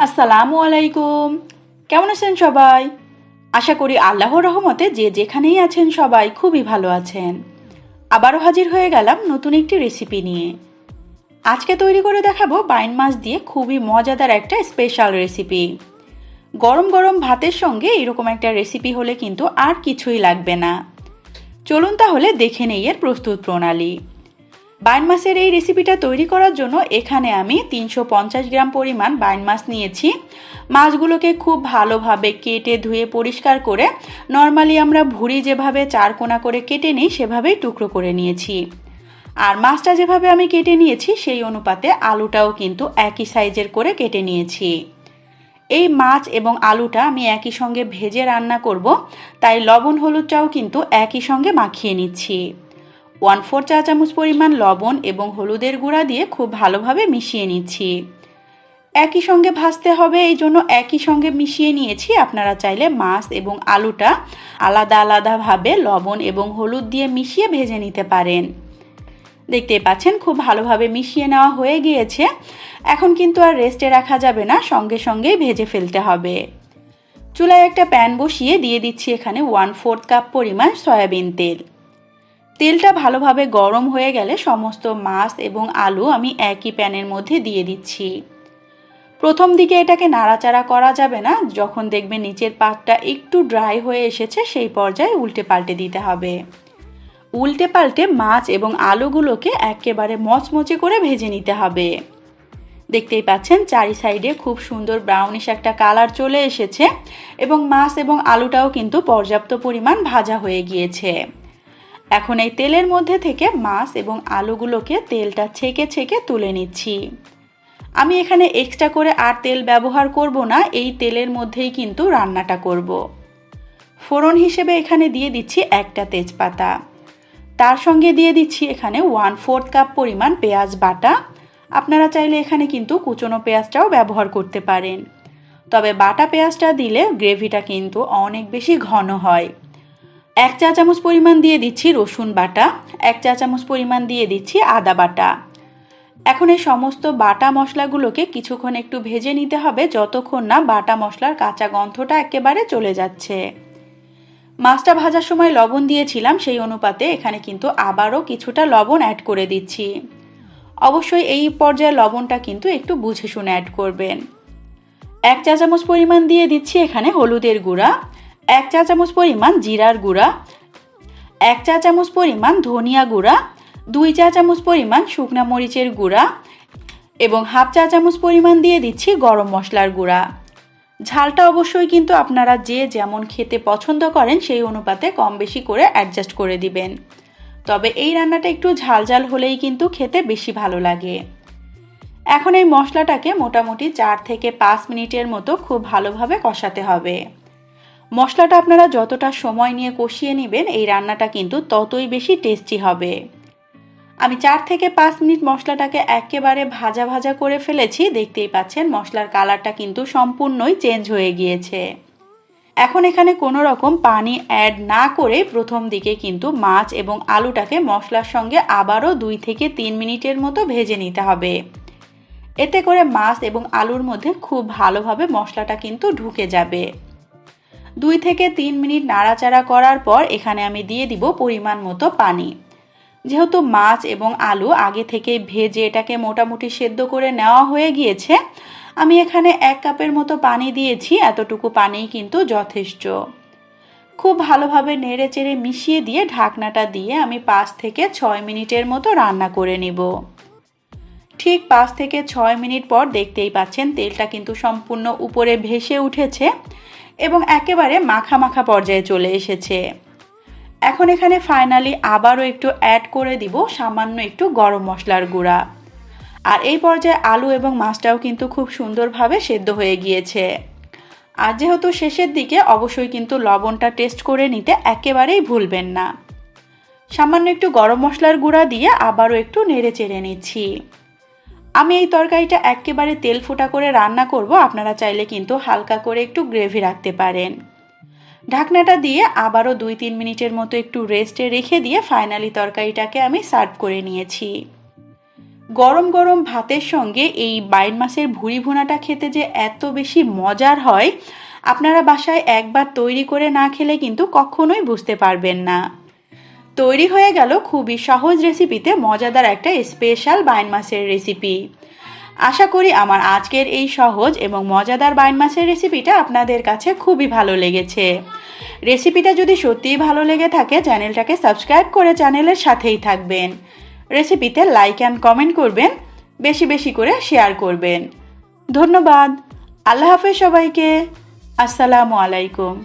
আসসালামু আলাইকুম। কেমন আছেন সবাই? আশা করি আল্লাহর রহমতে যে যেখানেই আছেন সবাই খুবই ভালো আছেন। আবারও হাজির হয়ে গেলাম নতুন একটি রেসিপি নিয়ে। আজকে তৈরি করে দেখাবো বাইন মাছ দিয়ে খুবই মজাদার একটা স্পেশাল রেসিপি গরম গরম ভাতের সঙ্গে এরকম একটা রেসিপি হলে কিন্তু আর কিছুই লাগবে না। চলুন তাহলে দেখে নেই এর প্রস্তুত প্রণালী। বাইন মাছের এই রেসিপিটা তৈরি করার জন্য এখানে আমি তিনশো পঞ্চাশ গ্রাম পরিমাণ বাইন মাছ নিয়েছি। মাছগুলোকে খুব ভালোভাবে কেটে ধুয়ে পরিষ্কার করে নর্মালি আমরা ভুড়ি যেভাবে চার কোনা করে কেটে নিই, সেভাবেই টুকরো করে নিয়েছি। আর মাছটা যেভাবে আমি কেটে নিয়েছি, সেই অনুপাতে আলুটাও কিন্তু একই সাইজের করে কেটে নিয়েছি। এই মাছ এবং আলুটা আমি একই সঙ্গে ভেজে রান্না করব, তাই লবণ হলুদটাও কিন্তু একই সঙ্গে মাখিয়ে নিচ্ছি। ওয়ান ফোর চা চামচ পরিমাণ লবণ এবং হলুদের গুঁড়া দিয়ে খুব ভালোভাবে মিশিয়ে নিচ্ছি। একই সঙ্গে ভাজতে হবে, এই জন্য একই সঙ্গে মিশিয়ে নিয়েছি। আপনারা চাইলে মাছ এবং আলুটা আলাদা আলাদাভাবে লবণ এবং হলুদ দিয়ে মিশিয়ে ভেজে নিতে পারেন। দেখতেই পাচ্ছেন, খুব ভালোভাবে মিশিয়ে নেওয়া হয়ে গিয়েছে। এখন কিন্তু আর রেস্টে রাখা যাবে না, সঙ্গে সঙ্গেই ভেজে ফেলতে হবে। চুলায় একটা প্যান বসিয়ে দিয়ে দিচ্ছি এখানে ওয়ান ফোর্থ কাপ পরিমাণ সয়াবিন তেল। তেলটা ভালোভাবে গরম হয়ে গেলে সমস্ত মাছ এবং আলু আমি একই প্যানের মধ্যে দিয়ে দিচ্ছি। প্রথম দিকে এটাকে নাড়াচাড়া করা যাবে না, যখন দেখবে নিচের পাতটা একটু ড্রাই হয়ে এসেছে, সেই পর্যায়ে উল্টে পাল্টে দিতে হবে। উল্টে পাল্টে মাছ এবং আলুগুলোকে একেবারে মচমচে করে ভেজে নিতে হবে। দেখতেই পাচ্ছেন, চারি সাইডে খুব সুন্দর ব্রাউনিশ একটা কালার চলে এসেছে এবং মাছ এবং আলুটাও কিন্তু পর্যাপ্ত পরিমাণ ভাজা হয়ে গিয়েছে। এখন এই তেলের মধ্যে থেকে মাছ এবং আলুগুলোকে তেলটা ছেঁকে ছেঁকে তুলে নিচ্ছি। আমি এখানে এক্সট্রা করে আর তেল ব্যবহার করব না, এই তেলের মধ্যেই কিন্তু রান্নাটা করব। ফোড়ন হিসেবে এখানে দিয়ে দিচ্ছি একটা তেজপাতা। তার সঙ্গে দিয়ে দিচ্ছি এখানে ওয়ান ফোর্থ কাপ পরিমাণ পেঁয়াজ বাটা। আপনারা চাইলে এখানে কিন্তু কুচনো পেঁয়াজটাও ব্যবহার করতে পারেন। তবে বাটা পেঁয়াজটা দিলে গ্রেভিটা কিন্তু অনেক বেশি ঘন হয়। এক চা চামচ পরিমাণ দিয়ে দিচ্ছি রসুন বাটা, এক চা চামচ পরিমাণ দিয়ে দিচ্ছি আদা বাটা। এখন এই সমস্ত বাটা মশলাগুলোকে কিছুক্ষণ একটু ভেজে নিতে হবে যতক্ষণ না বাটা মশলার কাঁচা গন্ধটা একেবারে চলে যাচ্ছে। মাছটা ভাজার সময় লবণ দিয়েছিলাম, সেই অনুপাতে এখানে কিন্তু আবারও কিছুটা লবণ অ্যাড করে দিচ্ছি। অবশ্যই এই পর্যায়ে লবণটা কিন্তু একটু বুঝে শুনে অ্যাড করবেন। এক চা চামচ পরিমাণ দিয়ে দিচ্ছি এখানে হলুদের গুঁড়া। এক চা চামচ পরিমাণ জিরার গুঁড়া, এক চা চামচ পরিমাণ ধনিয়া গুঁড়া, দুই চা চামচ পরিমাণ শুকনা মরিচের গুঁড়া এবং হাফ চা চামচ পরিমাণ দিয়ে দিচ্ছি গরম মশলার গুঁড়া। ঝালটা অবশ্যই কিন্তু আপনারা যে যেমন খেতে পছন্দ করেন সেই অনুপাতে কম বেশি করে অ্যাডজাস্ট করে দিবেন। তবে এই রান্নাটা একটু ঝাল ঝাল হলেই কিন্তু খেতে বেশি ভালো লাগে। এখন এই মশলাটাকে মোটামুটি চার থেকে পাঁচ মিনিটের মতো খুব ভালোভাবে কষাতে হবে। মশলাটা আপনারা যতটা সময় নিয়ে কষিয়ে নেবেন, এই রান্নাটা কিন্তু ততই বেশি টেস্টি হবে। আমি চার থেকে পাঁচ মিনিট মশলাটাকে একেবারে ভাজা ভাজা করে ফেলেছি, দেখতেই পাচ্ছেন মশলার কালারটা কিন্তু সম্পূর্ণই চেঞ্জ হয়ে গিয়েছে। এখন এখানে কোনো রকম পানি অ্যাড না করে প্রথম দিকে কিন্তু মাছ এবং আলুটাকে মশলার সঙ্গে আবারও দুই থেকে তিন মিনিটের মতো ভেজে নিতে হবে। এতে করে মাছ এবং আলুর মধ্যে খুব ভালোভাবে মশলাটা কিন্তু ঢুকে যাবে। দুই থেকে তিন মিনিট নাড়াচাড়া করার পর এখানে আমি দিয়ে দিব পরিমাণ মতো পানি। যেহেতু মাছ এবং আলু আগে থেকে ভেজে এটাকে মোটামুটি সেদ্ধ করে নেওয়া হয়ে গিয়েছে, আমি এখানে এক কাপের মতো পানি দিয়েছি, এতটুকু পানিই কিন্তু যথেষ্ট। খুব ভালোভাবে নেড়ে চেড়ে মিশিয়ে দিয়ে ঢাকনাটা দিয়ে আমি পাঁচ থেকে ছয় মিনিটের মতো রান্না করে নিব। ঠিক পাঁচ থেকে ছয় মিনিট পর দেখতেই পাচ্ছেন তেলটা কিন্তু সম্পূর্ণ উপরে ভেসে উঠেছে। এবং একেবারে মাখা মাখা পর্যায়ে চলে এসেছে। এখন এখানে ফাইনালি আবারও একটু অ্যাড করে দিব সামান্য একটু গরম মশলার গুঁড়া। আর এই পর্যায়ে আলু এবং মাছটাও কিন্তু খুব সুন্দরভাবে সেদ্ধ হয়ে গিয়েছে। আর যেহেতু শেষের দিকে, অবশ্যই কিন্তু লবণটা টেস্ট করে নিতে একেবারেই ভুলবেন না। সামান্য একটু গরম মশলার গুঁড়া দিয়ে আবারও একটু নেড়ে চেড়ে নিচ্ছি। আমি এই তরকারিটা একেবারে তেল ফোটা করে রান্না করব, আপনারা চাইলে কিন্তু হালকা করে একটু গ্রেভি রাখতে পারেন। ঢাকনাটা দিয়ে আবারও দুই তিন মিনিটের মতো একটু রেস্টে রেখে দিয়ে ফাইনালি তরকারিটাকে আমি সার্ভ করে নিয়েছি। গরম গরম ভাতের সঙ্গে এই বাইন মাছের ভুড়ি ভুনাটা খেতে যে এত বেশি মজার হয়, আপনারা বাসায় একবার তৈরি করে না খেলে কিন্তু কখনোই বুঝতে পারবেন না। তৈরি হয়ে গেল খুবই সহজ রেসিপিতে মজাদার একটা স্পেশাল বাইন মাছের রেসিপি আশা করি আমার আজকের এই সহজ এবং মজাদার বাইন মাছের রেসিপিটা আপনাদের কাছে খুবই ভালো লেগেছে। রেসিপিটা যদি সত্যিই ভালো লেগে থাকে চ্যানেলটাকে সাবস্ক্রাইব করে চ্যানেলের সাথেই থাকবেন। রেসিপিতে লাইক অ্যান্ড কমেন্ট করবেন, বেশি বেশি করে শেয়ার করবেন। ধন্যবাদ। আল্লাহ হাফেজ সবাইকে। আসসালামু আলাইকুম।